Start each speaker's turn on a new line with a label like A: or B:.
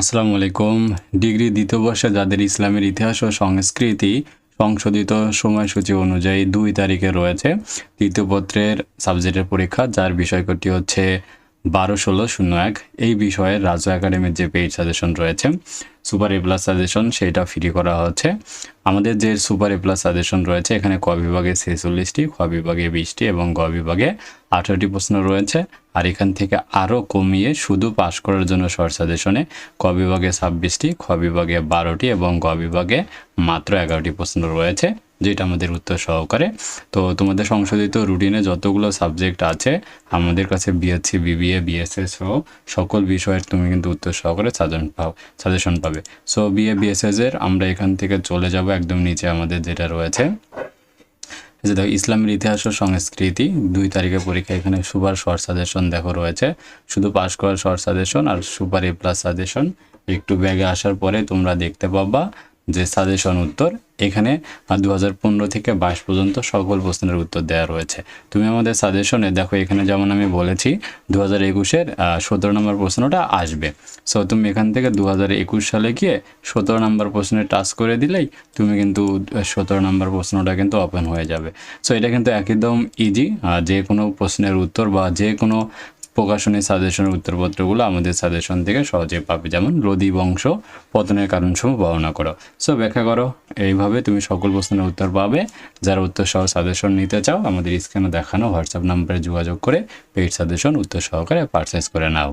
A: আসসালামু আলাইকুম। ডিগ্রি দ্বিতীয় বর্ষে যাদের ইসলামের ইতিহাস ও সংস্কৃতি সংশোধিত সময়সূচি অনুযায়ী দুই তারিখে রয়েছে, তৃতীয় পত্রের সাবজেক্টের পরীক্ষা, যার বিষয়কটি হচ্ছে বারো ষোলো শূন্য এক। এই বিষয়ে রাজু একাডেমির যে পেইড সাজেশন রয়েছে সুপার এ প্লাস সাজেশন সেটা ফ্রি করা হচ্ছে। আমাদের যে সুপার এ প্লাস সাজেশন রয়েছে, এখানে ক বিভাগে ছেচল্লিশটি, খ বিভাগে বিশটি এবং গ বিভাগে আঠারোটি প্রশ্ন রয়েছে। আর এখান থেকে আরও কমিয়ে শুধু পাশ করার জন্য শর্ট সাজেশনে ক বিভাগে ছাব্বিশটি, খ বিভাগে বারোটি এবং গ বিভাগে মাত্র এগারোটি প্রশ্ন রয়েছে, যেটা আমাদের উত্তর সহকারে। তো তোমাদের সংশোধিত রুটিনে যতগুলো সাবজেক্ট আছে, আমাদের কাছে বিএসসি বিবিএ বিএসএস সহ সকল বিষয়ের তুমি কিন্তু উত্তর সহকারে সাজেশন পাও সাজেশন পাবে। সো বিএ বিএসএস এর আমরা এখান থেকে চলে যাব একদম নিচে আমাদের যেটা রয়েছে। যে দেখো, ইসলামের ইতিহাস ও সংস্কৃতি, দুই তারিখে পরীক্ষা এখানে সুপার শর্ট সাজেশন দেখো রয়েছে। শুধু পাস করার শর্ট সাজেশন আর সুপার এ প্লাস সাজেশন। একটু ব্যাগে আসার পরে তোমরা দেখতে পাবা যে সাজেশন উত্তর এখানে দু হাজার পনেরো থেকে বাইশ পর্যন্ত সকল প্রশ্নের উত্তর দেওয়া রয়েছে। তুমি আমাদের সাজেশনে দেখো, এখানে যেমন আমি বলেছি দু হাজার একুশের সতেরো নম্বর প্রশ্নটা আসবে। সো তুমি এখান থেকে দু হাজার একুশ সালে গিয়ে সতেরো নম্বর প্রশ্নে টাচ করে দিলেই তুমি কিন্তু সতেরো নম্বর প্রশ্নটা কিন্তু ওপেন হয়ে যাবে। সো এটা কিন্তু একদম ইজি যে কোনো প্রশ্নের উত্তর বা যে কোনো প্রকাশনী সাজেশনের উত্তরপত্রগুলো আমাদের সাজেশন থেকে সহজে পাবে। যেমন রদি বংশ, পতনের কারণসমূহ বর্ণনা করো। সো ব্যাখ্যা করো। এইভাবে তুমি সকল প্রশ্নের উত্তর পাবে। যারা উত্তর সহ সাজেশন নিতে চাও, আমাদের স্ক্রিনে দেখানো হোয়াটসঅ্যাপ নাম্বারে যোগাযোগ করে পেইড সাজেশন উত্তর সহকারে পারচেস করে নাও।